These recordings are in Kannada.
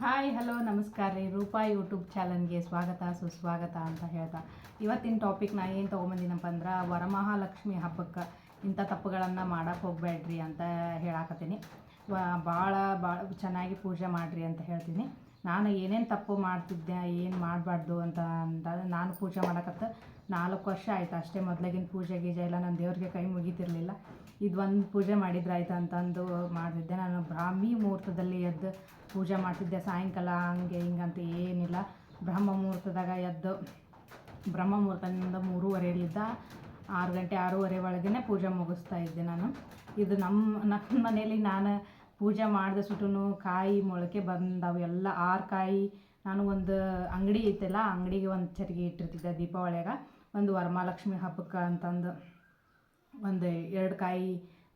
ಹಾಯ್ ಹಲೋ ನಮಸ್ಕಾರ ರೀ. ರೂಪಾ ಯೂಟ್ಯೂಬ್ ಚಾನಲ್ಗೆ ಸ್ವಾಗತ, ಸುಸ್ವಾಗತ ಅಂತ ಹೇಳ್ತಾ. ಇವತ್ತಿನ ಟಾಪಿಕ್ ನಾ ಏನು ತೊಗೊಂಬಂದಿನಪ್ಪ ಅಂದ್ರೆ ವರಮಹಾಲಕ್ಷ್ಮಿ ಹಬ್ಬಕ್ಕೆ ಇಂಥ ತಪ್ಪುಗಳನ್ನು ಮಾಡಕ್ಕೆ ಹೋಗಬೇಡ್ರಿ ಅಂತ ಹೇಳಾಕತ್ತೀನಿ. ಭಾಳ ಭಾಳ ಚೆನ್ನಾಗಿ ಪೂಜೆ ಮಾಡಿರಿ ಅಂತ ಹೇಳ್ತೀನಿ. ನಾನು ಏನೇನು ತಪ್ಪು ಮಾಡ್ತಿದ್ದೆ, ಏನು ಮಾಡಬಾರ್ದು ಅಂತ ಅಂತ ನಾನು ಪೂಜೆ ಮಾಡಕತ್ತ ನಾಲ್ಕು ವರ್ಷ ಆಯ್ತು. ಅಷ್ಟೇ ಮೊದಲಾಗಿನ ಪೂಜೆ ಗೀಜೆ ಎಲ್ಲ ನಾನು ದೇವ್ರಿಗೆ ಕೈ ಮುಗಿತಿರ್ಲಿಲ್ಲ. ಇದು ಒಂದು ಪೂಜೆ ಮಾಡಿದ್ರಾಯ್ತು ಅಂತಂದು ಮಾಡ್ತಿದ್ದೆ. ನಾನು ಬ್ರಾಹ್ಮಿ ಮುಹೂರ್ತದಲ್ಲಿ ಎದ್ದು ಪೂಜೆ ಮಾಡ್ತಿದ್ದೆ. ಸಾಯಂಕಾಲ ಹಂಗೆ ಹಿಂಗಂತ ಏನಿಲ್ಲ. ಬ್ರಹ್ಮ ಮುಹೂರ್ತದಾಗ ಎದ್ದು ಬ್ರಹ್ಮ ಮುಹೂರ್ತದಿಂದ ಮೂರುವರೆಯಲ್ಲಿದ್ದ ಆರು ಗಂಟೆ ಆರೂವರೆ ಒಳಗೇ ಪೂಜೆ ಮುಗಿಸ್ತಾ ಇದ್ದೆ ನಾನು. ಇದು ನಮ್ಮ ನಮ್ಮ ಮನೇಲಿ ನಾನು ಪೂಜೆ ಮಾಡಿದ ಸುಟ್ಟು ಕಾಯಿ ಮೊಳಕೆ ಬಂದವು ಎಲ್ಲ. ಆರು ಕಾಯಿ ನಾನು ಒಂದು ಅಂಗಡಿ ಐತಲ್ಲ ಅಂಗಡಿಗೆ ಒಂದು ಚರಿಗೆ ಇಟ್ಟಿರ್ತಿದ್ದೆ ದೀಪಾವಳಿಯಾಗ. ಒಂದು ವರಮಹಾಲಕ್ಷ್ಮಿ ಹಬ್ಬಕ್ಕೆ ಅಂತಂದು. ಒಂದು ಎರಡು ಕಾಯಿ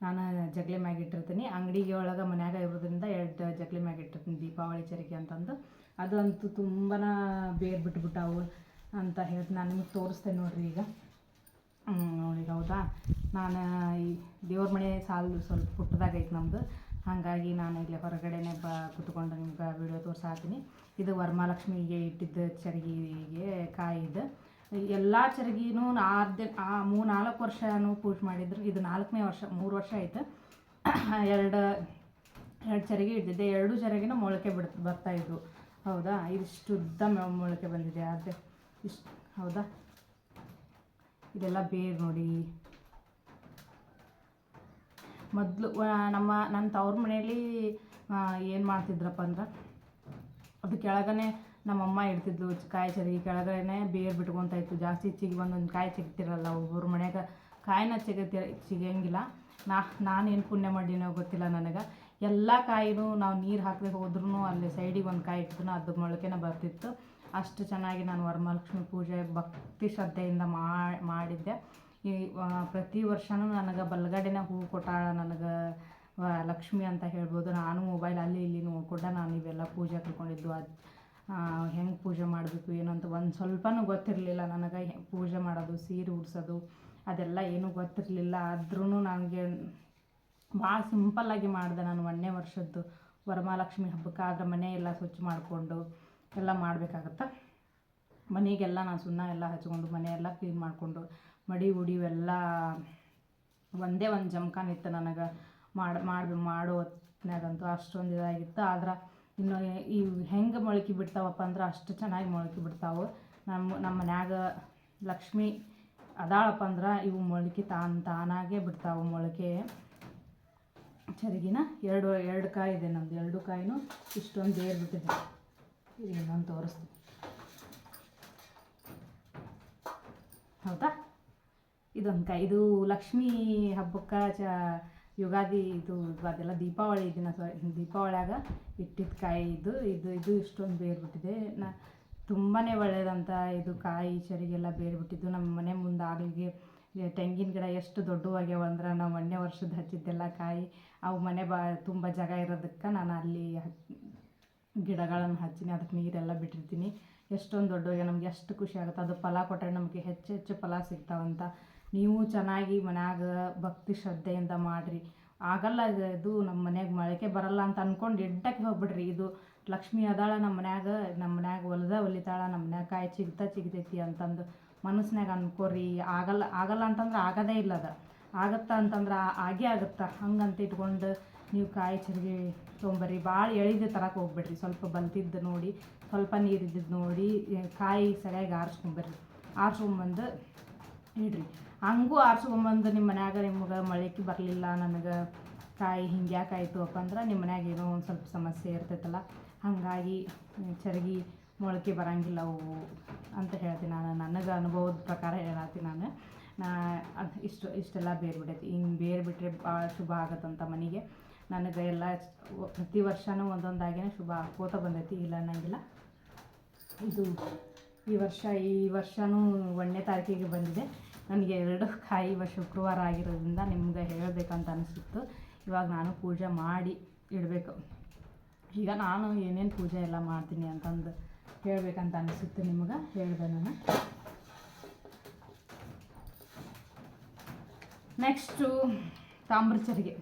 ನಾನು ಜಗಲಿ ಮ್ಯಾಗ ಇಟ್ಟಿರ್ತೀನಿ. ಅಂಗಡಿಗೆ ಒಳಗೆ ಮನ್ಯಾಗ ಇರೋದ್ರಿಂದ ಎರಡು ಜಗಲಿ ಮ್ಯಾಗ ಇಟ್ಟಿರ್ತೀನಿ ದೀಪಾವಳಿ ಚರಿಗೆ ಅಂತಂದು. ಅದು ಅಂತೂ ತುಂಬಾ ಬೇರು ಬಿಟ್ಬಿಟ್ಟಾವು ಅಂತ ಹೇಳ್ತೀನಿ ನಾನು ನಿಮಗೆ ತೋರಿಸ್ತೇನೆ ನೋಡ್ರಿ ಈಗ. ನೋಡಿ ಹೌದಾ? ನಾನು ಈ ದೇವ್ರ ಮನೆ ಸಾಲು ಸ್ವಲ್ಪ ಪುಟ್ಟದಾಗೈತೆ ನಮ್ಮದು ಹಾಗಾಗಿ ನಾನು ಇಲ್ಲಿ ಹೊರಗಡೆನೆ ಬ ಕುತ್ಕೊಂಡು ನಿಮ್ಗೆ ವಿಡಿಯೋ ತೋರ್ಸಾತೀನಿ. ಇದು ವರಮಹಾಲಕ್ಷ್ಮಿಗೆ ಇಟ್ಟಿದ್ದ ಚರಗಿಗೆ ಕಾಯಿದು ಎಲ್ಲ ಚರಗಿನೂ ನಾರ್ದೆ ಆ ಮೂ ನಾಲ್ಕು ವರ್ಷನೂ ಪೂಜೆ ಮಾಡಿದ್ರು. ಇದು ನಾಲ್ಕನೇ ವರ್ಷ, ಮೂರು ವರ್ಷ ಆಯ್ತು. ಎರಡು ಎರಡು ಚರಗಿ ಇಟ್ಟಿದ್ದೆ ಎರಡು ಚರಗಿನ ಮೊಳಕೆ ಬಿಡ್ ಬರ್ತಾ ಇದ್ವು. ಹೌದಾ? ಇದಿಷ್ಟು ಉದ್ದ ಮೊಳಕೆ ಬಂದಿದೆ. ಅದೇ ಇಷ್ಟು, ಹೌದಾ? ಇದೆಲ್ಲ ಬೇರು ನೋಡಿ. ಮೊದಲು ನಮ್ಮ, ನನ್ನ ತವ್ರ ಮನೆಯಲ್ಲಿ ಏನು ಮಾಡ್ತಿದ್ರಪ್ಪ ಅಂದ್ರೆ, ಅದು ಕೆಳಗನೆ ನಮ್ಮಮ್ಮ ಇಡ್ತಿದ್ಲು ಕಾಯಿ ಚರಿ. ಕೆಳಗಡೆನೆ ಬೇರು ಬಿಟ್ಕೊಂತ ಇತ್ತು. ಜಾಸ್ತಿ ಚಿಗಿ ಒಂದೊಂದು ಕಾಯಿ ಸಿಗ್ತಿರಲ್ಲ ಒಬ್ಬರು ಮನೆಯಾಗ ಕಾಯಿನ ಸಿಗತಿ ಸಿಗಂಗಿಲ್ಲ ನಾ, ನಾನೇನು ಪುಣ್ಯ ಮಾಡಿನೋ ಗೊತ್ತಿಲ್ಲ ನನಗೆ. ಎಲ್ಲ ಕಾಯಿನೂ ನಾವು ನೀರು ಹಾಕದೆ ಹೋದ್ರೂ ಅಲ್ಲಿ ಸೈಡಿಗೆ ಒಂದು ಕಾಯಿ ಇಟ್ಟಿದ್ರು ಅದು ಮೊಳಕೆನ ಬರ್ತಿತ್ತು. ಅಷ್ಟು ಚೆನ್ನಾಗಿ ನಾನು ವರಮಹಾಲಕ್ಷ್ಮಿ ಪೂಜೆ ಭಕ್ತಿ ಶ್ರದ್ಧೆಯಿಂದ ಮಾಡಿದ್ದೆ. ಈ ಪ್ರತಿ ವರ್ಷನೂ ನನಗೆ ಬಲಗಡೆನ ಹೂ ಕೊಟ್ಟಾಳ ನನಗೆ ಲಕ್ಷ್ಮಿ ಅಂತ ಹೇಳ್ಬೋದು. ನಾನು ಮೊಬೈಲ್ ಅಲ್ಲಿ ಇಲ್ಲಿ ನೋಡ್ಕೊಂಡ ನಾನು ಇವೆಲ್ಲ ಪೂಜೆ ಕರ್ಕೊಂಡಿದ್ದು. ಅದು ಹೆಂಗೆ ಪೂಜೆ ಮಾಡಬೇಕು, ಏನು ಅಂತ ಒಂದು ಸ್ವಲ್ಪನೂ ಗೊತ್ತಿರಲಿಲ್ಲ ನನಗೆ. ಪೂಜೆ ಮಾಡೋದು, ಸೀರೆ ಉಡ್ಸೋದು, ಅದೆಲ್ಲ ಏನೂ ಗೊತ್ತಿರಲಿಲ್ಲ. ಆದ್ರೂ ನನಗೆ ಭಾಳ ಸಿಂಪಲ್ಲಾಗಿ ಮಾಡಿದೆ ನಾನು ಒಂದನೇ ವರ್ಷದ್ದು ವರಮಹಾಲಕ್ಷ್ಮಿ ಹಬ್ಬಕ್ಕೆ. ಆದ್ರೆ ಮನೆಯೆಲ್ಲ ಸ್ವಚ್ಛ ಮಾಡಿಕೊಂಡು ಎಲ್ಲ ಮಾಡಬೇಕಾಗತ್ತೆ? ಮನೆಗೆಲ್ಲ ನಾನು ಸುಣ್ಣ ಎಲ್ಲ ಹಚ್ಕೊಂಡು ಮನೆಯೆಲ್ಲ ಕ್ಲೀನ್ ಮಾಡಿಕೊಂಡು, ಮಡಿ ಉಡಿವೆಲ್ಲ ಒಂದೇ ಒಂದು ಜಮ್ಖಾನ್ ಇತ್ತು ನನಗೆ. ಮಾಡಿ ಮಾಡಿ, ಮಾಡೋ ಹೊತ್ನ್ಯಾಗಂತೂ ಅಷ್ಟೊಂದು ಇದಾಗಿತ್ತು. ಆದ್ರೆ ಇನ್ನು ಇವು ಹೆಂಗೆ ಮೊಳಕೆ ಬಿಡ್ತಾವಪ್ಪ ಅಂದ್ರೆ ಅಷ್ಟು ಚೆನ್ನಾಗಿ ಮೊಳಕೆ ಬಿಡ್ತಾವೆ. ನಮ್ಮ ನಮ್ಮ ಮನ್ಯಾಗ ಲಕ್ಷ್ಮಿ ಅದಾಳಪ್ಪ ಅಂದ್ರೆ ಇವು ಮೊಳಕೆ ತಾನು, ತಾನಾಗೆ ಬಿಡ್ತಾವೆ ಮೊಳಕೆ. ಚರಿಗಿನ ಎರಡು ಎರಡು ಕಾಯಿ ಇದೆ ನಮ್ಮದು ಎರಡು ಕಾಯಿನೂ ಇಷ್ಟೊಂದು ಬೇರು ಬಿಟ್ಟಿದೆ ಇದು ಇನ್ನೊಂದು ತೋರಿಸ್ತೀನಿ. ಹೌದಾ? ಇದೊಂದು ಕಾಯಿ, ಇದು ಲಕ್ಷ್ಮೀ ಹಬ್ಬಕ್ಕೆ ಚ ಯುಗಾದಿ ಇದು ಅದೆಲ್ಲ ದೀಪಾವಳಿ ದಿನ ಸಾರಿ ದೀಪಾವಳಿಯಾಗ ಇಟ್ಟಿದ್ದ ಕಾಯಿ ಇದು ಇದು ಇದು ಇಷ್ಟೊಂದು ಬೇರ್ಬಿಟ್ಟಿದೆ. ನಾ ತುಂಬಾ ಒಳ್ಳೆಯದಂಥ ಇದು ಕಾಯಿ ಚರಿಗೆಲ್ಲ ಬೇರ್ಬಿಟ್ಟಿದ್ದು. ನಮ್ಮ ಮನೆ ಮುಂದೆ ಆಗಲಿಗೆ ತೆಂಗಿನ ಗಿಡ ಎಷ್ಟು ದೊಡ್ಡವಾಗ್ಯಾವ ಅಂದ್ರೆ ನಾವು ಮೊನ್ನೆ ವರ್ಷದ ಹಚ್ಚಿದ್ದೆಲ್ಲ ಕಾಯಿ, ಅವು ಮನೆ ಬಾ, ತುಂಬ ಜಾಗ ಇರೋದಕ್ಕೆ ನಾನು ಅಲ್ಲಿ ಗಿಡಗಳನ್ನು ಹಚ್ಚಿನಿ, ಅದಕ್ಕೆ ನೀರೆಲ್ಲ ಬಿಟ್ಟಿರ್ತೀನಿ. ಎಷ್ಟೊಂದು ದೊಡ್ಡವಾಗ್ಯ ನಮ್ಗೆ ಎಷ್ಟು ಖುಷಿ ಆಗುತ್ತೆ. ಅದು ಫಲ ಕೊಟ್ಟರೆ ನಮಗೆ ಹೆಚ್ಚು ಹೆಚ್ಚು ಫಲ ಸಿಗ್ತಾವಂತ ನೀವು ಚೆನ್ನಾಗಿ ಮನ್ಯಾಗ ಭಕ್ತಿ ಶ್ರದ್ಧೆಯಿಂದ ಮಾಡಿರಿ. ಆಗಲ್ಲ ಇದು ನಮ್ಮ ಮನೆಯಾಗ ಮೊಳಕೆ ಬರಲ್ಲ ಅಂತ ಅಂದ್ಕೊಂಡು ಎಡ್ಡಕ್ಕೆ ಹೋಗ್ಬಿಡ್ರಿ. ಇದು ಲಕ್ಷ್ಮಿ ಅದಾಳ ನಮ್ಮ ಮನ್ಯಾಗ ನಮ್ಮ ಮನ್ಯಾಗ ಹೊಲ್ದ ಹೊಲಿತಾಳ ನಮ್ಮ ಮನ್ಯಾಗ ಕಾಯಿ ಚಿಗ್ತಾ ಚಿಗ್ತೈತಿ ಅಂತಂದು ಮನಸ್ನ್ಯಾಗ ಅನ್ಕೋರಿ. ಆಗಲ್ಲ ಆಗಲ್ಲ ಅಂತಂದ್ರೆ ಆಗದೇ ಇಲ್ಲ ಅದು. ಆಗತ್ತಾ ಅಂತಂದ್ರೆ ಆಗೇ ಆಗುತ್ತಾ. ಹಂಗಂತ ಇಟ್ಕೊಂಡು ನೀವು ಕಾಯಿ ಚರಿಗೆ ತೊಗೊಂಬರ್ರಿ ಭಾಳ ಎಳಿದ ತರಕ್ಕೆ ಹೋಗ್ಬಿಡ್ರಿ. ಸ್ವಲ್ಪ ಬಲ್ತಿದ್ದು ನೋಡಿ, ಸ್ವಲ್ಪ ನೀರಿದ್ದು ನೋಡಿ, ಕಾಯಿ ಸರಿಯಾಗಿ ಆರಿಸ್ಕೊಂಬರ್ರಿ. ಆರಿಸ್ಕೊಂಬಂದು ಇಡ್ರಿ. ಹಂಗೂ ಆರಿಸ್ಕೊಂಬಂದು ನಿಮ್ಮ ಮನ್ಯಾಗ ನಿಮ್ಗೆ ಮೊಳಕೆ ಬರಲಿಲ್ಲ ನನಗೆ ಕಾಯಿ ಹಿಂಗೆ ಯಾಕೆ ಆಯಿತು ಅಪ್ಪ ಅಂದ್ರೆ ನಿಮ್ಮ ಮನ್ಯಾಗ ಏನೋ ಒಂದು ಸ್ವಲ್ಪ ಸಮಸ್ಯೆ ಇರ್ತೈತಲ್ಲ, ಹಾಗಾಗಿ ಚರಗಿ ಮೊಳಕೆ ಬರಂಗಿಲ್ಲ ಅವು ಅಂತ ಹೇಳ್ತೀನಿ ನಾನು. ನನಗೆ ಅನುಭವದ ಪ್ರಕಾರ ಹೇಳತ್ತೀನಿ ನಾನು. ನಾ ಅದು ಇಷ್ಟು, ಇಷ್ಟೆಲ್ಲ ಬೇರು ಬಿಡೈತಿ ಹಿಂಗೆ ಬೇರೆ ಬಿಟ್ಟರೆ ಭಾಳ ಶುಭ ಆಗತ್ತಂತ ಮನೆಗೆ. ನನಗೆ ಎಲ್ಲ ಪ್ರತಿ ವರ್ಷವೂ ಒಂದೊಂದಾಗೇ ಶುಭ ಆಗ್ಕೋತ ಬಂದೈತಿ, ಇಲ್ಲ ಅನ್ನಂಗಿಲ್ಲ. ಇದು ಈ ವರ್ಷ, ಈ ವರ್ಷವೂ ಒಂದನೇ ತಾರೀಕಿಗೆ ಬಂದಿದೆ. ನನಗೆ ಎರಡು ಕಾಯಿ ಇವ ಶುಕ್ರವಾರ ಆಗಿರೋದ್ರಿಂದ ನಿಮ್ಗೆ ಹೇಳಬೇಕಂತ ಅನಿಸಿತ್ತು. ಇವಾಗ ನಾನು ಪೂಜೆ ಮಾಡಿ ಇಡಬೇಕು. ಈಗ ನಾನು ಏನೇನು ಪೂಜೆ ಎಲ್ಲ ಮಾಡ್ತೀನಿ ಅಂತಂದು ಹೇಳಬೇಕಂತ ಅನಿಸುತ್ತೆ ನಿಮ್ಗೆ. ಹೇಳಿದೆ ನಾನು. ನೆಕ್ಸ್ಟು ತಾಮ್ರ ಚರಿಗೆ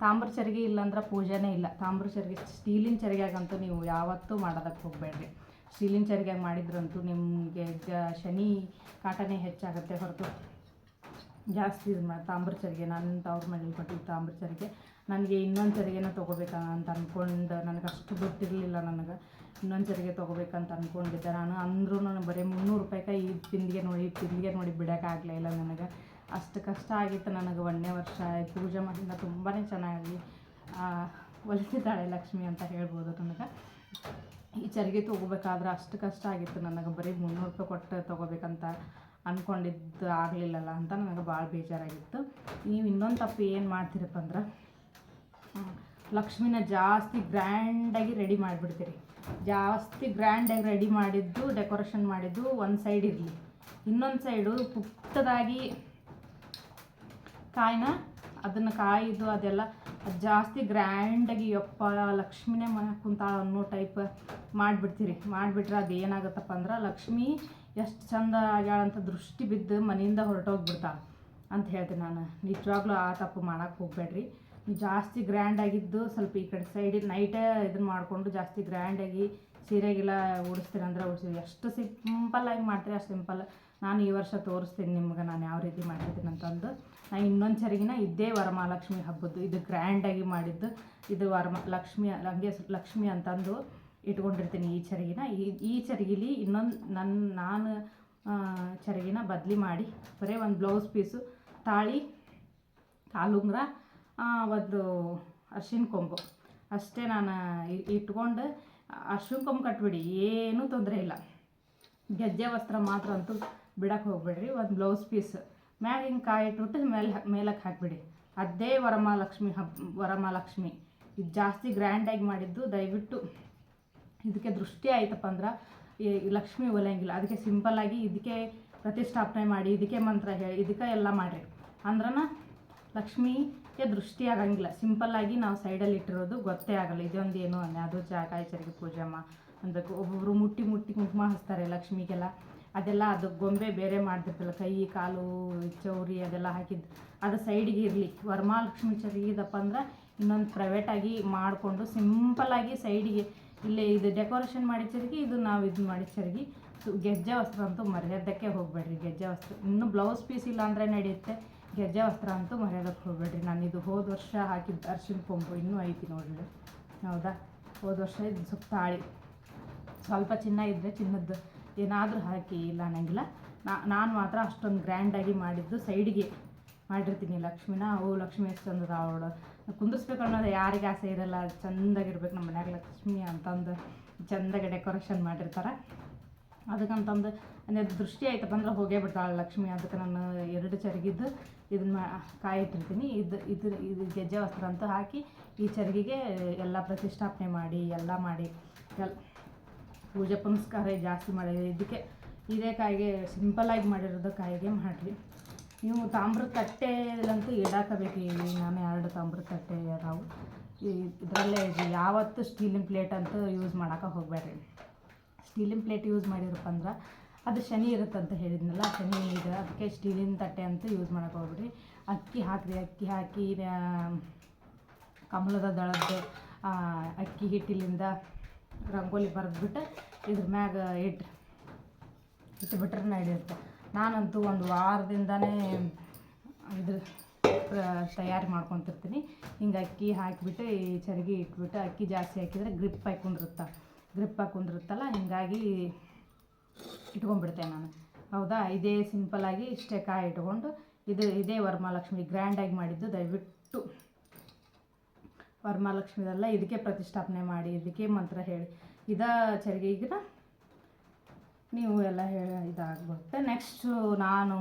ತಾಮ್ರ ಚರಿಗೆ ಇಲ್ಲಾಂದ್ರೆ ಪೂಜೆನೇ ಇಲ್ಲ. ತಾಮ್ರ ಚರಿಗೆ ಸ್ಟೀಲಿನ ಚರಿಗ್ಯಾಗಂತೂ ನೀವು ಯಾವತ್ತೂ ಮಾಡೋದಕ್ಕೆ ಹೋಗಬೇಡ್ರಿ. ಸ್ಟೀಲಿನ ಚರಿಗೆ ಮಾಡಿದ್ರಂತೂ ನಿಮಗೆ ಜ- ಶನಿ ಕಾಟನೇ ಹೆಚ್ಚಾಗುತ್ತೆ ಹೊರತು. ಜಾಸ್ತಿ ಇದು ಮಾಡಿ ತಾಮ್ರ ಚರಿಗೆ ನಾನು ತವ್ರ ಮನೇಲಿ ಕೊಟ್ಟಿದ್ದು ತಾಮ್ರ ಚರಿಗೆ ನನಗೆ ಇನ್ನೊಂದು ಚರಿಗೆನ ತೊಗೋಬೇಕ ಅಂತ ಅಂದ್ಕೊಂಡು ನನಗೆ ಅಷ್ಟು ಗೊತ್ತಿರಲಿಲ್ಲ ನನಗೆ. ಇನ್ನೊಂದು ಚರಿಗೆ ತೊಗೋಬೇಕಂತ ಅಂದ್ಕೊಂಡಿದ್ದೆ ನಾನು. ಅಂದ್ರೂ ನಾನು ಬರೀ ಮುನ್ನೂರು ರೂಪಾಯಿಗೆ ಈ ತಿಂದಿಗೆ ನೋಡಿ, ಈ ಬಿಂದಿಗೆ ನೋಡಿ ಬಿಡೋಕ್ಕಾಗಲೇ ಇಲ್ಲ ನನಗೆ. ಅಷ್ಟು ಕಷ್ಟ ಆಗಿತ್ತು ನನಗೆ ಒಂದನೇ ವರ್ಷ ಪೂಜೆ ಮಾಡಿದ ತುಂಬಾ ಚೆನ್ನಾಗಿ ಒಲಿಸಿದ್ದಾಳೆ ಲಕ್ಷ್ಮಿ ಅಂತ ಹೇಳ್ಬೋದು ನನಗೆ. ಈ ಚರಿಗೆ ತೊಗೋಬೇಕಾದ್ರೆ ಅಷ್ಟು ಕಷ್ಟ ಆಗಿತ್ತು ನನಗೆ. ಬರೀ ಮುನ್ನೂರು ರೂಪಾಯಿ ಕೊಟ್ಟು ತೊಗೋಬೇಕಂತ ಅಂದ್ಕೊಂಡಿದ್ದು ಆಗಲಿಲ್ಲಲ್ಲ ಅಂತ ನನಗೆ ಭಾಳ ಬೇಜಾರಾಗಿತ್ತು. ನೀವು ಇನ್ನೊಂದು ತಪ್ಪು ಏನು ಮಾಡ್ತೀರಪ್ಪ ಅಂದ್ರೆ ಲಕ್ಷ್ಮಿನ ಜಾಸ್ತಿ ಗ್ರ್ಯಾಂಡಾಗಿ ರೆಡಿ ಮಾಡಿಬಿಡ್ತೀರಿ. ಜಾಸ್ತಿ ಗ್ರ್ಯಾಂಡಾಗಿ ರೆಡಿ ಮಾಡಿದ್ದು ಡೆಕೋರೇಷನ್ ಮಾಡಿದ್ದು ಒಂದು ಸೈಡ್ ಇರಲಿ. ಇನ್ನೊಂದು ಸೈಡು ಪುಟ್ಟದಾಗಿ ಕಾಯಿನ, ಅದನ್ನು ಕಾಯಿದು ಅದೆಲ್ಲ ಅದ್ ಜಾಸ್ತಿ ಗ್ರ್ಯಾಂಡಾಗಿ, ಯಪ್ಪ, ಲಕ್ಷ್ಮಿನೇ ಮನೆ ಕುಂತಾಳ ಅನ್ನೋ ಟೈಪ್ ಮಾಡಿಬಿಡ್ತೀರಿ. ಮಾಡಿಬಿಟ್ರೆ ಅದು ಏನಾಗುತ್ತಪ್ಪ ಅಂದ್ರೆ ಲಕ್ಷ್ಮಿ ಎಷ್ಟು ಚಂದ ಆಗ್ಯಾಳಂತ ದೃಷ್ಟಿ ಬಿದ್ದು ಮನೆಯಿಂದ ಹೊರಟೋಗ್ಬಿಡ್ತಾಳೆ ಅಂತ ಹೇಳ್ತೀನಿ ನಾನು. ನಿಜವಾಗ್ಲೂ ಆ ತಪ್ಪು ಮಾಡೋಕ್ಕೆ ಹೋಗಬೇಡ್ರಿ. ಜಾಸ್ತಿ ಗ್ರ್ಯಾಂಡಾಗಿದ್ದು ಸ್ವಲ್ಪ ಈ ಕಡೆ ಸೈಡಿಗೆ ನೈಟೇ ಇದನ್ನು ಮಾಡಿಕೊಂಡು ಜಾಸ್ತಿ ಗ್ರ್ಯಾಂಡಾಗಿ ಸೀರೆಗೆಲ್ಲ ಉಡಿಸ್ತೀರಂದ್ರೆ ಉಡಿಸ್ತೀವಿ ಎಷ್ಟು ಸಿಂಪಲ್ಲಾಗಿ ಮಾಡ್ತೀರಿ, ಅಷ್ಟು ಸಿಂಪಲ್ ನಾನು ಈ ವರ್ಷ ತೋರಿಸ್ತೀನಿ ನಿಮ್ಗೆ, ನಾನು ಯಾವ ರೀತಿ ಮಾಡಿರ್ತೀನಿ ಅಂತಂದು. ನಾನು ಇನ್ನೊಂದು ಸರಿಗಿನ ಇದ್ದೇ ವರಮಹಾಲಕ್ಷ್ಮಿ ಹಬ್ಬದ್ದು. ಇದು ಗ್ರ್ಯಾಂಡಾಗಿ ಮಾಡಿದ್ದು. ಇದು ವರಮ, ಲಕ್ಷ್ಮಿ, ಹಂಗೆ ಲಕ್ಷ್ಮಿ ಅಂತಂದು ಇಟ್ಕೊಂಡಿರ್ತೀನಿ ಈ ಚರಿಗಿನ ಈ ಈ ಚರಿಗಿಲಿ ಇನ್ನೊಂದು ನನ್ನ ನಾನು ಚರಿಗಿನ ಬದಲಿ ಮಾಡಿ, ಬರೀ ಒಂದು ಬ್ಲೌಸ್ ಪೀಸು ತಾಳಿ, ಕಾಲುಂಗ್ರ ಒಂದು ಅರ್ಶಿನ ಕೊಂಬು. ಅಷ್ಟೇ ನಾನು ಇಟ್ಕೊಂಡು ಅರ್ಶಿನ ಕೊಂಬು ಕಟ್ಬಿಡಿ, ಏನೂ ತೊಂದರೆ ಇಲ್ಲ. ಗೆಜ್ಜೆ ವಸ್ತ್ರ ಮಾತ್ರ ಅಂತೂ ಬಿಡಕ್ಕೆ ಹೋಗ್ಬೇಡ್ರಿ, ಒಂದು ಬ್ಲೌಸ್ ಪೀಸ್ ಮ್ಯಾಗ ಹಿಂಗೆ ಕಾಯಿಟ್ಬಿಟ್ಟು ಮೇಲೆ ಮೇಲಕ್ಕೆ ಹಾಕಿಬಿಡಿ. ಅದೇ ವರಮಹಾಲಕ್ಷ್ಮಿ ಹಬ್, ವರಮಹಾಲಕ್ಷ್ಮಿ. ಇದು ಜಾಸ್ತಿ ಗ್ರ್ಯಾಂಡಾಗಿ ಮಾಡಿದ್ದು ದಯವಿಟ್ಟು ಇದಕ್ಕೆ ದೃಷ್ಟಿ ಆಯ್ತಪ್ಪ ಅಂದ್ರೆ, ಈ ಲಕ್ಷ್ಮಿ ಒಲೆಯಂಗಿಲ್ಲ. ಅದಕ್ಕೆ ಸಿಂಪಲ್ಲಾಗಿ ಇದಕ್ಕೆ ಪ್ರತಿಷ್ಠಾಪನೆ ಮಾಡಿ ಇದಕ್ಕೆ ಮಂತ್ರ ಹೇಳಿ ಇದಕ್ಕೆ ಎಲ್ಲ ಮಾಡಿರಿ. ಅಂದ್ರನ ಲಕ್ಷ್ಮಿಗೆ ದೃಷ್ಟಿ ಆಗಂಗಿಲ್ಲ. ಸಿಂಪಲ್ಲಾಗಿ ನಾವು ಸೈಡಲ್ಲಿ ಇಟ್ಟಿರೋದು ಗೊತ್ತೇ ಆಗಲ್ಲ. ಇದೊಂದು ಏನು ಅದು ಜಾಗ ಕಾಯಿ ಚರಿಗೆ ಪೂಜೆ ಮಾ ಅಂದಕ್ಕೆ ಒಬ್ಬೊಬ್ಬರು ಮುಟ್ಟಿ ಮುಟ್ಟಿ ಕುಂಕುಮ ಹಚ್ತಾರೆ ಲಕ್ಷ್ಮಿಗೆಲ್ಲ. ಅದೆಲ್ಲ ಅದು ಗೊಂಬೆ ಬೇರೆ ಮಾಡ್ತಿರ್ತಲ್ಲ ಕೈ, ಕಾಲು, ಚೌರಿ ಅದೆಲ್ಲ ಹಾಕಿದ್ದು. ಅದು ಸೈಡಿಗೆ ಇರಲಿ. ವರಮಹಾಲಕ್ಷ್ಮಿ ಚರಿಗಿದಪ್ಪ ಅಂದ್ರೆ ಇನ್ನೊಂದು ಪ್ರೈವೇಟಾಗಿ ಮಾಡಿಕೊಂಡು ಸಿಂಪಲ್ಲಾಗಿ ಸೈಡಿಗೆ ಇಲ್ಲೇ ಇದು ಡೆಕೋರೇಷನ್ ಮಾಡಿದ ಚರಿಗೆ, ಇದು ನಾವು ಇದು ಮಾಡಿದ ಚರಿಗೆ. ಗೆಜ್ಜೆ ವಸ್ತ್ರ ಅಂತೂ ಮರ್ಯಾದಕ್ಕೆ ಹೋಗಬೇಡ್ರಿ. ಗೆಜ್ಜೆ ವಸ್ತ್ರ. ಇನ್ನೂ ಬ್ಲೌಸ್ ಪೀಸ್ ಇಲ್ಲ ಅಂದರೆ ನಡೆಯುತ್ತೆ. ಗೆಜ್ಜೆ ವಸ್ತ್ರ ಅಂತೂ ಮರ್ಯಾದಕ್ಕೆ ಹೋಗಬೇಡ್ರಿ ನಾನು ಇದು ಹೋದ ವರ್ಷ ಹಾಕಿದ್ದು ಅರ್ಶಿನ ಕೊಂಬು ಇನ್ನೂ ಐತಿ ನೋಡ್ರಿ. ಹೌದಾ? ಹೋದ ವರ್ಷ ಇದು ಸ್ವಲ್ಪ ತಾಳಿ. ಸ್ವಲ್ಪ ಚಿನ್ನ ಇದ್ದರೆ ಚಿನ್ನದ್ದು ಏನಾದರೂ ಹಾಕಿ, ಇಲ್ಲ ಅನ್ನಂಗಿಲ್ಲ. ನಾನು ಮಾತ್ರ ಅಷ್ಟೊಂದು ಗ್ರ್ಯಾಂಡಾಗಿ ಮಾಡಿದ್ದು ಸೈಡಿಗೆ ಮಾಡಿರ್ತೀನಿ. ಲಕ್ಷ್ಮಿನ, ಓ ಲಕ್ಷ್ಮಿ ಎಷ್ಟು ಚಂದದ ಅವಳು. ಕುಂದಿರ್ಸ್ಬೇಕು ಅನ್ನೋದು ಯಾರಿಗೆ ಆಸೆ ಇರಲ್ಲ. ಚಂದಾಗಿರ್ಬೇಕು ನಮ್ಮ ಮನ್ಯಾಗ ಲಕ್ಷ್ಮಿ ಅಂತಂದು ಚಂದಾಗಿ ಡೆಕೋರೇಷನ್ ಮಾಡಿರ್ತಾರೆ. ಅದಕ್ಕಂತಂದು ಅಂದರೆ ದೃಷ್ಟಿ ಆಯ್ತಪ್ಪ ಅಂದ್ರೆ ಹೋಗೇ ಬಿಡ್ತಾಳೆ ಲಕ್ಷ್ಮಿ ಅದಕ್ಕೆ ನಾನು ಎರಡು ಚರಗಿದ್ದು ಇದನ್ನ ಕಾಯಿ ಇಟ್ಟಿರ್ತೀನಿ ಇದು ಇದು ಇದು ಗೆಜ್ಜೆ ವಸ್ತ್ರ ಅಂತ ಹಾಕಿ ಈ ಚರಗಿಗೆ ಎಲ್ಲ ಪ್ರತಿಷ್ಠಾಪನೆ ಮಾಡಿ, ಎಲ್ಲ ಮಾಡಿ. ಎಲ್ ಪೂಜೆ ಪುನಸ್ಕಾರ ಜಾಸ್ತಿ ಮಾಡಿದೆ ಇದಕ್ಕೆ ಇದೇ ಕಾಯಿಗೆ ಸಿಂಪಲ್ಲಾಗಿ ಮಾಡಿರೋದು ಕಾಯಿಗೆ ಮಾಡಿರಿ. ನೀವು ತಾಮ್ರದ ತಟ್ಟೆಯಲ್ಲಂತೂ ಇಡಾಕಬೇಕು. ನಾನು ಎರಡು ತಾಮ್ರದ ತಟ್ಟೆ ಅದಾವು ಇದರಲ್ಲೇ ಯಾವತ್ತೂ ಸ್ಟೀಲಿನ ಪ್ಲೇಟ್ ಅಂತೂ ಯೂಸ್ ಮಾಡೋಕೆ ಹೋಗಬೇಡ್ರಿ. ಸ್ಟೀಲಿನ ಪ್ಲೇಟ್ ಯೂಸ್ ಮಾಡಿರಪ್ಪ ಅಂದ್ರೆ ಅದು ಶನಿ ಇರುತ್ತಂತ ಹೇಳಿದ್ನಲ್ಲ ಶನಿ ಇದೆ ಅದಕ್ಕೆ ಸ್ಟೀಲಿನ ತಟ್ಟೆ ಅಂತ ಯೂಸ್ ಮಾಡೋಕೆ ಹೋಗ್ಬಿಡ್ರಿ. ಅಕ್ಕಿ ಹಾಕಿರಿ, ಅಕ್ಕಿ ಹಾಕಿ ಕಮಲದ ದಳದ್ದು ಅಕ್ಕಿ ಹಿಟ್ಟಿಲಿಂದ ರಂಗೋಲಿ ಬರೆದ್ಬಿಟ್ಟು ಇದ್ರ ಮ್ಯಾಗ ಇಟ್ಟು ಇಟ್ಬಿಟ್ರೆ ನಡೆಯುತ್ತೆ ನಾನಂತೂ ಒಂದು ವಾರದಿಂದನೇ ಇದ್ರ ತಯಾರಿ ಮಾಡ್ಕೊತಿರ್ತೀನಿ. ಹಿಂಗೆ ಅಕ್ಕಿ ಹಾಕಿಬಿಟ್ಟು, ಈ ಚರಿಗೆ ಇಟ್ಬಿಟ್ಟು ಅಕ್ಕಿ ಜಾಸ್ತಿ ಹಾಕಿದರೆ ಗ್ರಿಪ್ ಆಗಿ ಕುಂದಿರುತ್ತೆ ಗ್ರಿಪ್ ಕುಂದಿರುತ್ತಲ್ಲ ಹಿಂಗಾಗಿ ಇಟ್ಕೊಂಡ್ಬಿಡ್ತೆ ನಾನು. ಹೌದಾ? ಇದೇ ಸಿಂಪಲ್ಲಾಗಿ ಇಷ್ಟೇ ಕಾಯಿ ಇಟ್ಕೊಂಡು ಇದು ಇದೇ ವರಮಹಾಲಕ್ಷ್ಮಿ ಗ್ರ್ಯಾಂಡಾಗಿ ಮಾಡಿದ್ದು. ದಯವಿಟ್ಟು ವರಮಹಾಲಕ್ಷ್ಮಿದೆಲ್ಲ ಇದಕ್ಕೆ ಪ್ರತಿಷ್ಠಾಪನೆ ಮಾಡಿ, ಇದಕ್ಕೆ ಮಂತ್ರ ಹೇಳಿ. ಇದ ಚರಿಗೆಗಿನ ನೀವು ಎಲ್ಲ ಹೇಳಿ ಇದಾಗ್ಬಿಡುತ್ತೆ. ನೆಕ್ಸ್ಟು ನಾನು,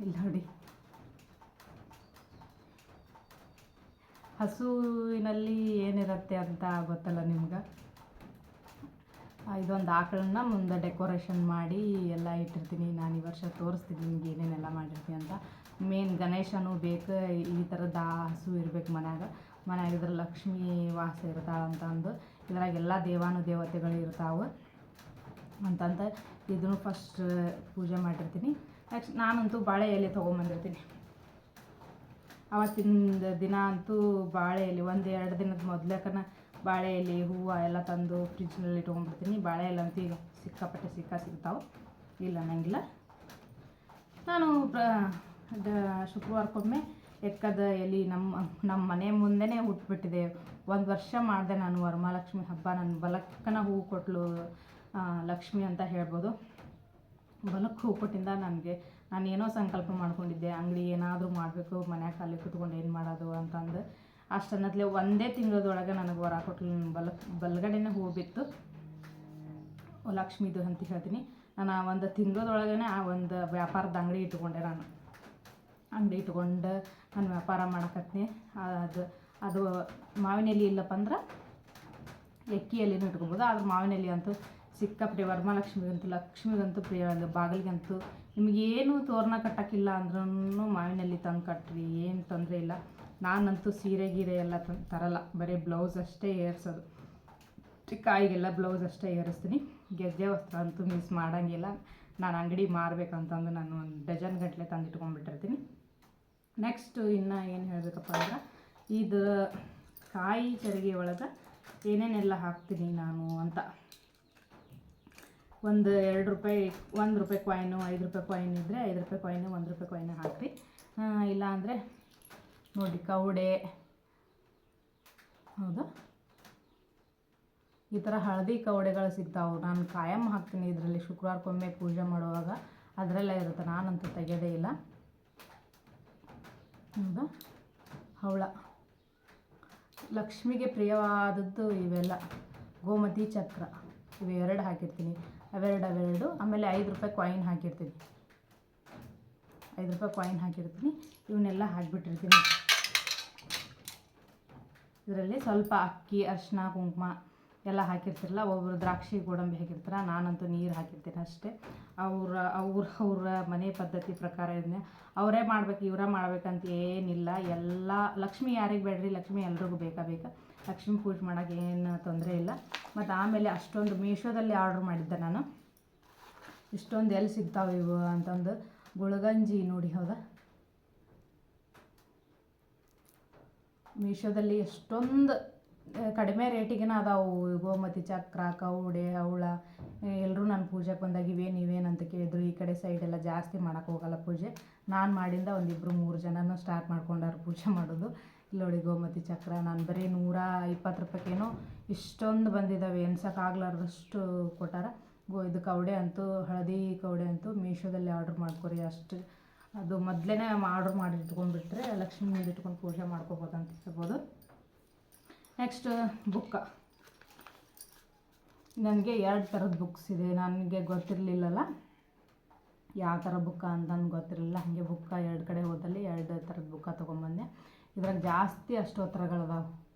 ಇಲ್ಲಿ ನೋಡಿ. ಹಸುವಿನಲ್ಲಿ ಏನಿರುತ್ತೆ ಅಂತ ಗೊತ್ತಲ್ಲ ನಿಮ್ಗೆ? ಇದೊಂದು ಆಕಳನ್ನ ಮುಂದೆ ಡೆಕೋರೇಷನ್ ಮಾಡಿ ಎಲ್ಲ ಇಟ್ಟಿರ್ತೀನಿ. ನಾನು ಈ ವರ್ಷ ತೋರಿಸ್ತೀನಿ ನಿಮ್ಗೆ ಏನೇನೆಲ್ಲ ಮಾಡಿರ್ತೀನಿ ಅಂತ. ಮೇನ್ ಗಣೇಶನೂ ಬೇಕು, ಈ ಥರದ ಹಸು ಇರ್ಬೇಕು ಮನ್ಯಾಗ. ಮನ್ಯಾಗ ಇದ್ರ ಲಕ್ಷ್ಮೀ ವಾಸ ಇರ್ತಾಳೆ ಅಂತ ಅಂದು ಇದ್ರಾಗ ಎಲ್ಲ ದೇವಾನು ದೇವತೆಗಳು ಇರ್ತಾವೆ ಅಂತಂತ ಇದನ್ನು ಫಸ್ಟ್ ಪೂಜೆ ಮಾಡಿರ್ತೀನಿ. ನೆಕ್ಸ್ಟ್ ನಾನಂತೂ ಬಾಳೆ ಎಲೆ ತೊಗೊಂಬಂದಿರ್ತೀನಿ. ಅವತ್ತಿನ ದಿನ ಅಂತೂ ಬಾಳೆ ಎಲೆ ಒಂದು ಎರಡು ದಿನದ ಮೊದ್ಲೇಕನ ಬಾಳೆ ಎಲೆ ಹೂವು ಎಲ್ಲ ತಂದು ಫ್ರಿಜ್ನಲ್ಲಿ ಇಟ್ಕೊಂಡ್ಬಿಡ್ತೀನಿ. ಬಾಳೆ ಎಲೆ ಅಂತೂ ಈಗ ಸಿಕ್ಕಾಪಟ್ಟೆ ಸಿಕ್ಕ ಸಿಗ್ತಾವೆ. ಇಲ್ಲ ಅನ್ನಂಗಿಲ್ಲ. ನಾನು ಪ್ರ- ಶುಕ್ರವಾರಕ್ಕೊಮ್ಮೆ ಎಕ್ಕದ ಎಲೆ ನಮ್ಮ ನಮ್ಮ ಮನೆ ಮುಂದೆನೇ ಹುಟ್ಬಿಟ್ಟಿದೆ. ಒಂದು ವರ್ಷ ಮಾಡಿದೆ ನಾನು ವರಮಹಾಲಕ್ಷ್ಮಿ ಹಬ್ಬ. ನನ್ನ ಬಲಕ್ಕನ ಹೂವು ಕೊಟ್ಟಲು ಲಕ್ಷ್ಮಿ ಅಂತ ಹೇಳ್ಬೋದು. ಬಲಕ್ಕೆ ಹೂ ಕೊಟ್ಟಿಂದ ನನಗೆ ನಾನು ಏನೋ ಸಂಕಲ್ಪ ಮಾಡ್ಕೊಂಡಿದ್ದೆ. ಅಂಗಡಿ ಏನಾದರೂ ಮಾಡಬೇಕು ಮನ್ಯಾಗ ಖಾಲಿ ಕುತ್ಕೊಂಡು ಏನು ಮಾಡೋದು ಅಂತಂದು. ಅಷ್ಟನ್ನತ್ಲೆ ಒಂದೇ ತಿಂಗಳದೊಳಗೆ ನನಗೆ ವರ ಕೊಟ್ಲು. ಬಲ, ಬಲಗಡೆನೇ ಹೂ ಬಿತ್ತು ಲಕ್ಷ್ಮಿದು ಅಂತ ಹೇಳ್ತೀನಿ. ನಾನು ಆ ಒಂದು ತಿಂಗಳದೊಳಗೇ ಆ ಒಂದು ವ್ಯಾಪಾರದ ಅಂಗಡಿ ಇಟ್ಕೊಂಡೆ ನಾನು. ಅಂಗಡಿ ಇಟ್ಕೊಂಡು ನಾನು ವ್ಯಾಪಾರ ಮಾಡಕತ್ತೀನಿ. ಅದು ಅದು ಮಾವಿನ ಎಲೆ ಇಲ್ಲಪ್ಪ ಅಂದ್ರೆ ಎಕ್ಕಿ ಎಲೆನೂ ಇಟ್ಕೊಬೋದು. ಆದ್ರೆ ಮಾವಿನ ಎಲೆ ಅಂತೂ ಸಿಕ್ಕಾಪಟ್ಟೆ ವರಮಹಾಲಕ್ಷ್ಮಿಗಂತೂ ಲಕ್ಷ್ಮಿಗಂತೂ ಪ್ರಿಯ ಬಾಗಿಲಿಗಂತೂ ನಿಮಗೇನು ತೋರಣ ಕಟ್ಟೋಕ್ಕಿಲ್ಲ ಅಂದ್ರೂ ಮಾವಿನಲ್ಲಿ ತಂದು ಕಟ್ಟಿರಿ ಏನು ತೊಂದರೆ ಇಲ್ಲ. ನಾನಂತೂ ಸೀರೆ ಗೀರೆ ಎಲ್ಲ ತರಲ್ಲ. ಬರೀ ಬ್ಲೌಸ್ ಅಷ್ಟೇ ಏರ್ಸೋದು. ಕಾಯಿಗೆಲ್ಲ ಬ್ಲೌಸ್ ಅಷ್ಟೇ ಏರಿಸ್ತೀನಿ. ಗೆಜ್ಜೆ ವಸ್ತ್ರ ಅಂತೂ ಮಿಸ್ ಮಾಡೋಂಗಿಲ್ಲ. ನಾನು ಅಂಗಡಿ ಮಾರಬೇಕಂತಂದು ನಾನು ಒಂದು ಡಜನ್ ಗಟ್ಟಲೆ ತಂದಿಟ್ಕೊಂಡ್ಬಿಟ್ಟಿರ್ತೀನಿ. ನೆಕ್ಸ್ಟು ಇನ್ನು ಏನು ಹೇಳಬೇಕಪ್ಪ ಅಂದ್ರೆ, ಇದು ಕಾಯಿ ಚರಿಗೆ ಒಳಗೆ ಏನೇನೆಲ್ಲ ಹಾಕ್ತೀನಿ ನಾನು ಅಂತ. ಒಂದು ಎರಡು ರೂಪಾಯಿ, ಒಂದು ರೂಪಾಯಿ ಕಾಯಿನು ಐದು ರೂಪಾಯಿ ಕಾಯಿನ್ ಇದ್ದರೆ ಐದು ರೂಪಾಯಿ ಕಾಯಿನು ಒಂದು ರೂಪಾಯಿ ಕಾಯಿನು ಇಲ್ಲ ಅಂದರೆ ನೋಡಿ ಕವಡೆ ಹೌದಾ? ಈ ಥರ ಹಳದಿ ಕವಡೆಗಳು ಸಿಗ್ತಾವೆ. ನಾನು ಕಾಯಂ ಹಾಕ್ತೀನಿ ಇದರಲ್ಲಿ. ಶುಕ್ರವಾರಕ್ಕೊಮ್ಮೆ ಪೂಜೆ ಮಾಡುವಾಗ ಅದರಲ್ಲೇ ಇರುತ್ತೆ. ನಾನಂತೂ ತೆಗೆಯೋದೇ ಇಲ್ಲ. ಹೌದಾ? ಹವಳ. ಲಕ್ಷ್ಮಿಗೆ ಪ್ರಿಯವಾದದ್ದು ಇವೆಲ್ಲ. ಗೋಮತಿ ಚಕ್ರ. ಇವೆರಡು ಹಾಕಿರ್ತೀನಿ. ಅವೆರಡು ಅವೆರಡು. ಆಮೇಲೆ ಐದು ರೂಪಾಯಿ ಕಾಯಿನ್ ಹಾಕಿರ್ತೀನಿ. ಐದು ರೂಪಾಯಿ ಕಾಯಿನ್ ಹಾಕಿರ್ತೀನಿ. ಇವನ್ನೆಲ್ಲ ಹಾಕಿಬಿಟ್ಟಿರ್ತೀನಿ. ಇದರಲ್ಲಿ ಸ್ವಲ್ಪ ಅಕ್ಕಿ ಅರಿಶಿನ ಕುಂಕುಮ ಎಲ್ಲ ಹಾಕಿರ್ತಿರಲ್ಲ ಒಬ್ಬರು ದ್ರಾಕ್ಷಿ, ಗೋಡಂಬಿ ಹಾಕಿರ್ತಾರೆ, ನಾನಂತೂ ನೀರು ಹಾಕಿರ್ತೀನಿ ಅಷ್ಟೇ. ಅವ್ರ ಅವ್ರ ಅವ್ರ ಮನೆ ಪದ್ಧತಿ ಪ್ರಕಾರ ಇದನ್ನ. ಅವರೇ ಮಾಡ್ಬೇಕು, ಇವರೇ ಮಾಡ್ಬೇಕಂತ ಏನಿಲ್ಲ. ಎಲ್ಲ, ಲಕ್ಷ್ಮಿ ಯಾರಿಗೆ ಬೇಡ್ರಿ, ಲಕ್ಷ್ಮಿ ಎಲ್ರಿಗೂ ಬೇಕಾ ಬೇಕಾ. ಲಕ್ಷ್ಮಿ ಪೂಜೆ ಮಾಡೋಕೆ ಏನು ತೊಂದರೆ ಇಲ್ಲ. ಮತ್ತು ಆಮೇಲೆ ಅಷ್ಟೊಂದು ಮೀಶೋದಲ್ಲಿ ಆರ್ಡ್ರ್ ಮಾಡಿದ್ದೆ ನಾನು. ಇಷ್ಟೊಂದು ಎಲ್ಲಿ ಸಿಗ್ತಾವೆ ಇವು ಅಂತಂದು. ಗುಳಗಂಜಿ ನೋಡಿ ಹೌದಾ? ಮೀಶೋದಲ್ಲಿ ಎಷ್ಟೊಂದು ಕಡಿಮೆ ರೇಟಿಗೆನ ಅದಾವು. ಗೋಮತಿ ಚಕ್ರ, ಕೌಡೆ, ಅವಳ ಎಲ್ಲರೂ ನಾನು ಪೂಜೆಗೆ ಬಂದಾಗ ಇವೇನು ಇವೇನು ಅಂತ ಕೇಳಿದ್ರು. ಈ ಕಡೆ ಸೈಡೆಲ್ಲ ಜಾಸ್ತಿ ಮಾಡೋಕೆ ಹೋಗಲ್ಲ ಪೂಜೆ. ನಾನು ಮಾಡಿಂದ ಒಂದಿಬ್ಬರು ಮೂರು ಜನನು ಸ್ಟಾರ್ಟ್ ಮಾಡ್ಕೊಂಡಾರು ಪೂಜೆ ಮಾಡೋದು. ಇಲ್ಲಿ ನೋಡಿ ಗೋಮತಿ ಚಕ್ರ, ನಾನು ಬರೀ ನೂರ ಇಪ್ಪತ್ತು ರೂಪಾಯಿಗೇನೋ ಇಷ್ಟೊಂದು ಬಂದಿದ್ದಾವೆ ಎಣ್ಸೋಕ್ಕಾಗ್ಲಾರ್ದಷ್ಟು ಕೊಟ್ಟಾರ. ಗೋ ಇದು ಕವಡೆ ಅಂತೂ, ಹಳದಿ ಕವಡೆ ಅಂತೂ ಮೀಶೋದಲ್ಲಿ ಆರ್ಡ್ರ್ ಮಾಡ್ಕೊರಿ, ಅಷ್ಟು ಅದು ಮೊದಲೇ ಆರ್ಡ್ರ್ ಮಾಡಿ ಇಟ್ಕೊಂಡ್ಬಿಟ್ರೆ ಲಕ್ಷ್ಮೀ ನೀರು ಇಟ್ಕೊಂಡು ಪೂಜೆ ಮಾಡ್ಕೋಬೋದು ಅಂತ ಹೇಳ್ಬೋದು. ನೆಕ್ಸ್ಟ್ ಬುಕ್ಕ. ನನಗೆ ಎರಡು ಥರದ ಬುಕ್ಸ್ ಇದೆ. ನನಗೆ ಗೊತ್ತಿರಲಿಲ್ಲಲ್ಲ. ಯಾವ ಥರ ಬುಕ್ಕ ಅಂತ ನನಗೆ ಗೊತ್ತಿರಲಿಲ್ಲ. ಹಾಗೆ ಬುಕ್ಕ ಎರಡು ಕಡೆ ಹೋದಲ್ಲಿ ಎರಡು ಥರದ ಬುಕ್ಕ ತೊಗೊಂಬಂದೆ. ಇದ್ರಾಗ ಜಾಸ್ತಿ ಅಷ್ಟೋತ್ತರಗಳದಾವೆ.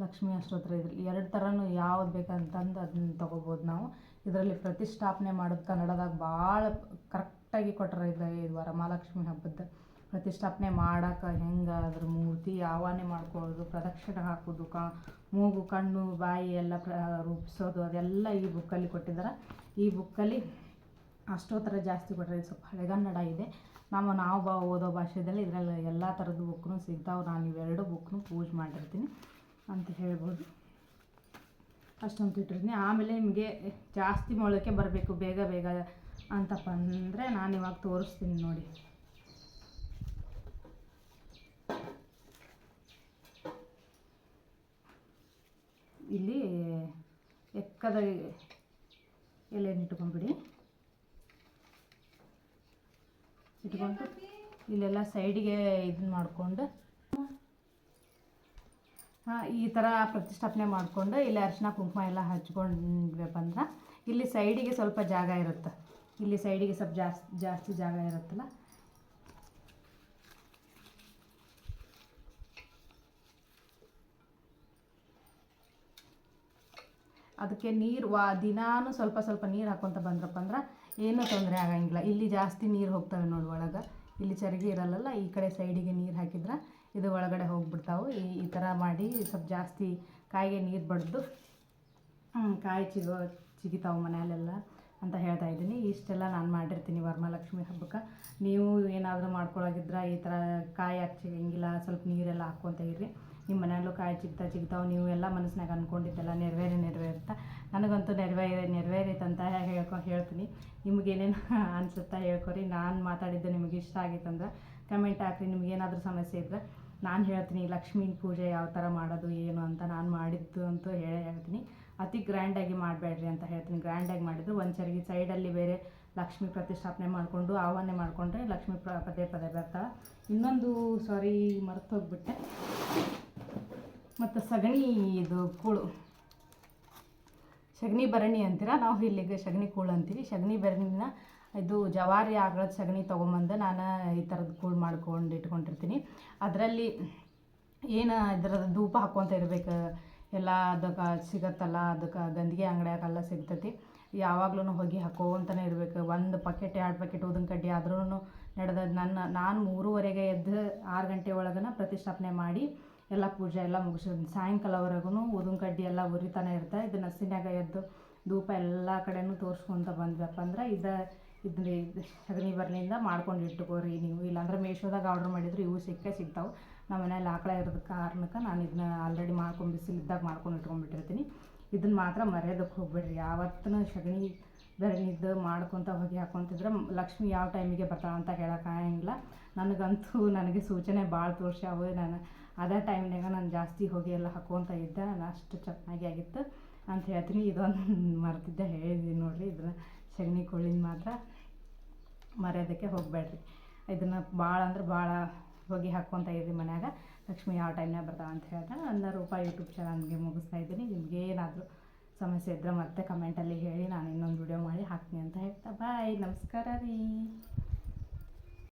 ಲಕ್ಷ್ಮಿ ಅಷ್ಟೋತ್ತರ ಇದ್ರಲ್ಲಿ ಎರಡು ಥರನೂ ಯಾವ್ದು ಬೇಕಂತಂದು ಅದನ್ನ ತೊಗೋಬೋದು ನಾವು. ಇದರಲ್ಲಿ ಪ್ರತಿಷ್ಠಾಪನೆ ಮಾಡೋದು ಕನ್ನಡದಾಗ ಭಾಳ ಕರೆಕ್ಟಾಗಿ ಕೊಟ್ಟರೆ ಇದು ವಾರ ಮಹಾಲಕ್ಷ್ಮಿ ಹಬ್ಬದ ಪ್ರತಿಷ್ಠಾಪನೆ ಮಾಡೋಕೆ ಹೆಂಗೆ ಅದ್ರ ಮೂರ್ತಿ ಆವಾನೆ ಮಾಡ್ಕೊಳ್ಳೋದು, ಪ್ರದಕ್ಷಿಣೆ ಹಾಕೋದು ಕ, ಮೂಗು, ಕಣ್ಣು, ಬಾಯಿ ಎಲ್ಲ ಪ್ರ, ರೂಪಿಸೋದು, ಅದೆಲ್ಲ ಈ ಬುಕ್ಕಲ್ಲಿ ಕೊಟ್ಟಿದ್ದಾರೆ. ಈ ಬುಕ್ಕಲ್ಲಿ ಅಷ್ಟೋತ್ತರ ಜಾಸ್ತಿ ಕೊಟ್ಟರೆ ಇದು ಸ್ವಲ್ಪ ಹಳೆಗನ್ನಡ ಇದೆ. ನಾವು ನಾವು ಬಾ, ಓದೋ ಭಾಷೆದಲ್ಲಿ ಇದರಲ್ಲಿ ಎಲ್ಲ ಥರದ ಬುಕ್ನು ಸಿಗ್ತಾವೆ. ನಾನು ಇವೆರಡು ಬುಕ್ನು ಪೂಜೆ ಮಾಡಿರ್ತೀನಿ ಅಂತ ಹೇಳ್ಬೋದು. ಅಷ್ಟೊಂದು ಇಟ್ಟಿರ್ತೀನಿ. ಆಮೇಲೆ ನಿಮಗೆ ಜಾಸ್ತಿ ಮೊಳಕೆ ಬರಬೇಕು. ಬೇಗ ಬೇಗ ಅಂತಪ್ಪ ಅಂದರೆ ನಾನು ಇವಾಗ ತೋರಿಸ್ತೀನಿ ನೋಡಿ. ಇಲ್ಲಿ ಎಕ್ಕದ ಎಲೆಯನ್ನು ಇಟ್ಕೊಂಡ್ಬಿಡಿ. ಇಟ್ಕೊಂಡು ಇಲ್ಲೆಲ್ಲ ಸೈಡಿಗೆ ಇದನ್ನ ಮಾಡಿಕೊಂಡು ಹಾಂ, ಈ ಥರ ಪ್ರತಿಷ್ಠಾಪನೆ ಮಾಡಿಕೊಂಡು ಇಲ್ಲಿ ಅರಿಶಿನ ಕುಂಕುಮ ಎಲ್ಲ ಹಚ್ಕೊಂಡ್ವಪ್ಪ ಅಂದ್ರೆ. ಇಲ್ಲಿ ಸೈಡಿಗೆ ಸ್ವಲ್ಪ ಜಾಗ ಇರುತ್ತೆ. ಇಲ್ಲಿ ಸೈಡಿಗೆ ಸ್ವಲ್ಪ ಜಾಸ್ತಿ ಜಾಸ್ತಿ ಜಾಗ ಇರುತ್ತಲ್ಲ? ಅದಕ್ಕೆ ನೀರು ವಾ, ದಿನಾನು ಸ್ವಲ್ಪ ಸ್ವಲ್ಪ ನೀರು ಹಾಕ್ಕೊತ ಬಂದ್ರಪ್ಪ ಅಂದ್ರೆ ಏನೂ ತೊಂದರೆ ಆಗಂಗಿಲ್ಲ. ಇಲ್ಲಿ ಜಾಸ್ತಿ ನೀರು ಹೋಗ್ತವೆ ನೋಡಿ ಒಳಗೆ. ಇಲ್ಲಿ ಚರಿಗೆ ಇರಲ್ಲಲ್ಲ, ಈ ಕಡೆ ಸೈಡಿಗೆ ನೀರು ಹಾಕಿದ್ರೆ ಇದು ಒಳಗಡೆ ಹೋಗ್ಬಿಡ್ತಾವೆ. ಈ ಈ ಥರ ಮಾಡಿ ಸ್ವಲ್ಪ ಜಾಸ್ತಿ ಕಾಯಿಗೆ ನೀರು ಬಡ್ದು ಕಾಯಿ ಚಿಗೋ, ಚಿಗಿತಾವೆ ಮನೆಯಲ್ಲೆಲ್ಲ. ಅಂತ ಹೇಳ್ತಾ ಇದ್ದೀನಿ. ಇಷ್ಟೆಲ್ಲ ನಾನು ಮಾಡಿರ್ತೀನಿ ವರಮಹಾಲಕ್ಷ್ಮಿ ಹಬ್ಬಕ್ಕೆ. ನೀವು ಏನಾದರೂ ಮಾಡ್ಕೊಳ್ಳೋಗಿದ್ರೆ ಈ ಥರ ಕಾಯಿ ಹಚ್ಚಿಂಗಿಲ್ಲ ಸ್ವಲ್ಪ ನೀರೆಲ್ಲ ಹಾಕ್ಕೊತ ಇರ್ರಿ ನಿಮ್ಮ ಮನೆಯಲ್ಲೂ ಕಾಯಿ ಚಿಗ್ತಾ ಚಿಗ್ತಾವೆ, ನೀವು ಎಲ್ಲ ಮನಸ್ಸಿನಾಗ ಅಂದ್ಕೊಂಡಿದ್ದೆಲ್ಲ ನೆರವೇರಿ ನೆರವೇರುತ್ತಾ ನನಗಂತೂ ನೆರವೇರಿ ಅಂತ ಹೇಳ್ಕೊ, ಹೇಳ್ತೀನಿ. ನಿಮಗೇನೇನು ಅನ್ಸುತ್ತಾ ಹೇಳ್ಕೊರಿ. ನಾನು ಮಾತಾಡಿದ್ದು ನಿಮಗೆ ಇಷ್ಟ ಆಗಿತ್ತಂದ್ರೆ ಕಮೆಂಟ್ ಹಾಕ್ರಿ. ನಿಮ್ಗೇನಾದರೂ ಸಮಸ್ಯೆ ಇದ್ದರೆ ನಾನು ಹೇಳ್ತೀನಿ ಲಕ್ಷ್ಮೀ ಪೂಜೆ ಯಾವ ಥರ ಮಾಡೋದು, ಏನು ಅಂತ ನಾನು ಮಾಡಿದ್ದು ಅಂತೂ ಹೇಳೇ ಹೇಳ್ತೀನಿ. ಅತಿ ಗ್ರ್ಯಾಂಡಾಗಿ ಮಾಡಬೇಡ್ರಿ ಅಂತ ಹೇಳ್ತೀನಿ. ಗ್ರ್ಯಾಂಡಾಗಿ ಮಾಡಿದ್ರು ಒಂದು ಚರಿಗೆ ಸೈಡಲ್ಲಿ ಬೇರೆ ಲಕ್ಷ್ಮಿ ಪ್ರತಿಷ್ಠಾಪನೆ ಮಾಡಿಕೊಂಡು ಆಹ್ವಾನ ಮಾಡಿಕೊಂಡ್ರೆ ಲಕ್ಷ್ಮಿ ಪ್ರ, ಪದೇ ಪದೇ ಬರ್ತಾಳೆ. ಇನ್ನೊಂದು ಸಾರಿ ಮರೆತು ಹೋಗ್ಬಿಟ್ಟೆ ಮತ್ತು ಸಗಣಿ ಇದು ಕೂಳು. ಸಗಣಿ ಭರಣಿ ಅಂತೀರ? ನಾವು ಇಲ್ಲಿಗೆ ಸಗಣಿ ಕೂಳು ಅಂತೀವಿ. ಸಗಣಿ ಭರಣಿನ ಇದು ಜವಾರಿ ಆಗಳದ ಸಗಣಿ ತೊಗೊಂಬಂದು ನಾನು ಈ ಥರದ ಕೂಳು ಮಾಡ್ಕೊಂಡು ಇಟ್ಕೊಂಡಿರ್ತೀನಿ. ಅದರಲ್ಲಿ ಏನು ಇದ್ರದ್ದು ಧೂಪ ಹಾಕ್ಕೊತ ಇರ್ಬೇಕು? ಎಲ್ಲ ಅದಕ್ಕೆ ಸಿಗತ್ತಲ್ಲ, ಅದಕ್ಕೆ ಗಂದಿಗೆ ಅಂಗಡಿಯಾಗೆಲ್ಲ ಸಿಗ್ತೈತಿ. ಯಾವಾಗ್ಲೂ ಹೊಗೆ ಹಾಕೋವಂತನೇ ಇರಬೇಕು. ಒಂದು ಪಕೆಟ್ ಎರಡು ಪಕೆಟ್ ಊದಿನ ಕಡ್ಡಿ ಆದ್ರೂ ನಡೆದ ನನ್ನ, ನಾನು ಮೂರುವರೆಗೆ ಎದ್ದು ಆರು ಗಂಟೆ ಒಳಗನ ಪ್ರತಿಷ್ಠಾಪನೆ ಮಾಡಿ ಎಲ್ಲ ಪೂಜೆ ಎಲ್ಲ ಮುಗಿಸಿ ಸಾಯಂಕಾಲವರೆಗೂ ಊದಿನ ಕಡ್ಡಿ ಎಲ್ಲ ಉರಿತಾನೆ ಇರ್ತಾ, ಇದು ನಸ್ಸಿನಾಗ ಎದ್ದು ಧೂಪ ಎಲ್ಲ ಕಡೆನೂ ತೋರಿಸ್ಕೊಂತ ಬಂದ್ವಪ್ಪ ಅಂದ್ರೆ ಇದು ಇದ್ರಿ ಸಗಣಿ ಬರ್ನಿಂದ ಮಾಡ್ಕೊಂಡು ಇಟ್ಕೋರಿ ನೀವು. ಇಲ್ಲಾಂದ್ರೆ ಮೀಶೋದಾಗ ಆರ್ಡ್ರ್ ಮಾಡಿದ್ರೆ ಇವು ಸಿಕ್ಕೇ ಸಿಗ್ತಾವೆ. ನಮ್ಮ ಮನೇಲಿ ಆಕಳ ಇರೋದ ಕಾರಣಕ್ಕೆ ನಾನು ಇದನ್ನ ಆಲ್ರೆಡಿ ಮಾಡ್ಕೊಂಡು ಬಿಸಿಲಿದ್ದಾಗ ಮಾಡ್ಕೊಂಡು ಇಟ್ಕೊಂಡ್ಬಿಟ್ಟಿರ್ತೀನಿ. ಇದನ್ನು ಮಾತ್ರ ಮರ್ಯಾದಕ್ಕೆ ಹೋಗ್ಬೇಡ್ರಿ. ಯಾವತ್ತೂ ಸಗಣಿ ಬೆರಗಿದ್ದು ಮಾಡ್ಕೊತ ಹೋಗಿ ಹಾಕೊತಿದ್ರೆ ಲಕ್ಷ್ಮಿ ಯಾವ ಟೈಮಿಗೆ ಬರ್ತಾಳೆ ಅಂತ ಹೇಳೋಕ್ಕಾಗಂಗಿಲ್ಲ ನನಗಂತೂ ನನಗೆ ಸೂಚನೆ ಭಾಳ ತೋರ್ಸ್ಯಾವು ನಾನು ಅದೇ ಟೈಮ್ನಾಗ ನಾನು ಜಾಸ್ತಿ ಹೋಗಿ ಎಲ್ಲ ಹಾಕ್ಕೊತ ಇದ್ದೆ. ನಾನು ಅಷ್ಟು ಚೆನ್ನಾಗಿ ಆಗಿತ್ತು ಅಂತ ಹೇಳ್ತೀನಿ. ಇದೊಂದು ಮರ್ತಿದ್ದೆ ಹೇಳಿದ್ದೀನಿ ನೋಡಿರಿ. ಇದನ್ನ ಸಗಣಿ ಕೋಳಿನ ಮಾತ್ರ ಮರ್ಯಾದಕ್ಕೆ ಹೋಗಬೇಡ್ರಿ. ಇದನ್ನು ಭಾಳ ಅಂದ್ರೆ ಭಾಳ ಹೊಗೆ ಹಾಕ್ಕೊತಾ ಇರ್ರಿ ಮನ್ಯಾಗ. ಲಕ್ಷ್ಮಿ ಯಾವ ಟೈಮ್ನಾಗ ಬರ್ತಾವೆ ಅಂತ ಹೇಳ್ತಾ ನನ್ನ ರೂಪ ಯೂಟ್ಯೂಬ್ ಚಾನಲ್ಗೆ ಮುಗಿಸ್ತಾ ಇದ್ದೀನಿ. ನಿಮಗೆ ಏನಾದರೂ ಸಮಸ್ಯೆ ಇದ್ದರೆ ಮತ್ತೆ ಕಮೆಂಟಲ್ಲಿ ಹೇಳಿ. ನಾನು ಇನ್ನೊಂದು ವಿಡಿಯೋ ಮಾಡಿ ಹಾಕ್ತೀನಿ ಅಂತ ಹೇಳ್ತಾ. ಬಾಯ್ ನಮಸ್ಕಾರ ರೀ.